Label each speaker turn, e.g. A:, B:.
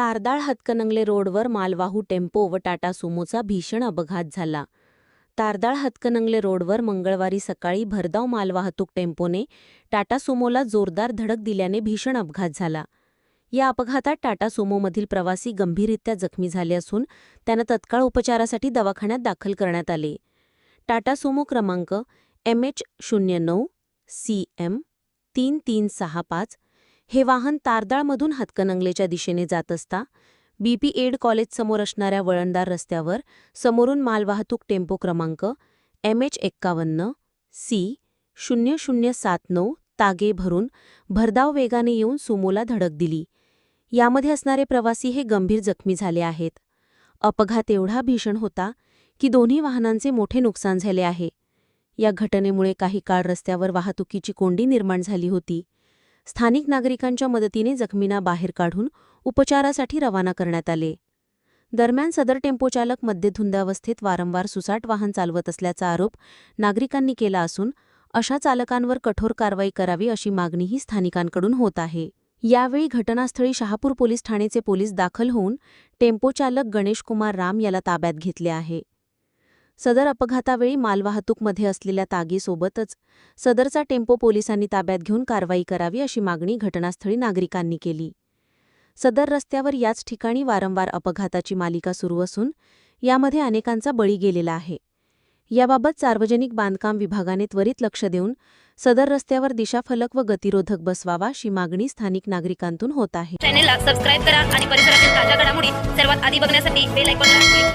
A: तारदाळ हतकनंगले रोडवर मालवाहू टेम्पो व टाटा सुमोचा भीषण अपघात झाला. तारदाळ हतकनंगले रोडवर मंगळवारी सकाळी भरधाव मालवाहतूक टेम्पोने टाटा सुमोला जोरदार धडक दिल्याने भीषण अपघात झाला. या अपघातात टाटा सुमोमधील प्रवासी गंभीररित्या जखमी झाले असून त्यांना तत्काळ उपचारासाठी दवाखान्यात दाखल करण्यात आले. टाटा सुमो क्रमांक एम एच शून्य नऊ सी एम तीन तीन सहा पाच हे वाहन तारदाळमधून हातकणंगलेच्या दिशेने जात असता बीपी एड कॉलेजसमोर असणाऱ्या वळणदार रस्त्यावर समोरून मालवाहतूक टेम्पो क्रमांक एम एच एक्कावन्न सी शून्य शून्य सात नऊ तागे भरून भरधाव वेगाने येऊन सुमोला धडक दिली. यामध्ये असणारे प्रवासी हे गंभीर जखमी झाले आहेत. अपघात एवढा भीषण होता की दोन्ही वाहनांचे मोठे नुकसान झाले आहे. या घटनेमुळे काही काळ रस्त्यावर वाहतुकीची कोंडी निर्माण झाली होती. स्थानिक नागरिकांच्या मदतीने जखमींना बाहेर काढून उपचारासाठी रवाना करण्यात आले. दरम्यान सदर टेम्पोचालक मध्यधुंदावस्थेत वारंवार सुसाट वाहन चालवत असल्याचा आरोप नागरिकांनी केला असून अशा चालकांवर कठोर कारवाई करावी अशी मागणीही स्थानिकांकडून होत आहे. यावेळी घटनास्थळी शहापूर पोलीस ठाणेचे पोलीस दाखल होऊन टेम्पोचालक गणेशकुमार राम याला ताब्यात घेतले आहे. सदर अपघातावेळी मालवाहतूकमध्ये असलेल्या तागीसोबतच सदरचा टेम्पो पोलिसांनी ताब्यात घेऊन कारवाई करावी अशी मागणी घटनास्थळी नागरिकांनी केली. सदर रस्त्यावर याच ठिकाणी वारंवार अपघाताची मालिका सुरू असून यामध्ये अनेकांचा बळी गेलेला आहे. याबाबत सार्वजनिक बांधकाम विभागाने त्वरित लक्ष देऊन सदर रस्त्यावर दिशाफलक व गतिरोधक बसवावा अशी मागणी स्थानिक नागरिकांतून होत आहे.
B: चॅनेलला सबस्क्राईब करा आणि परिसरातील ताज्या घडामोडी सर्वात आधी बघण्यासाठी बेल आयकॉनला क्लिक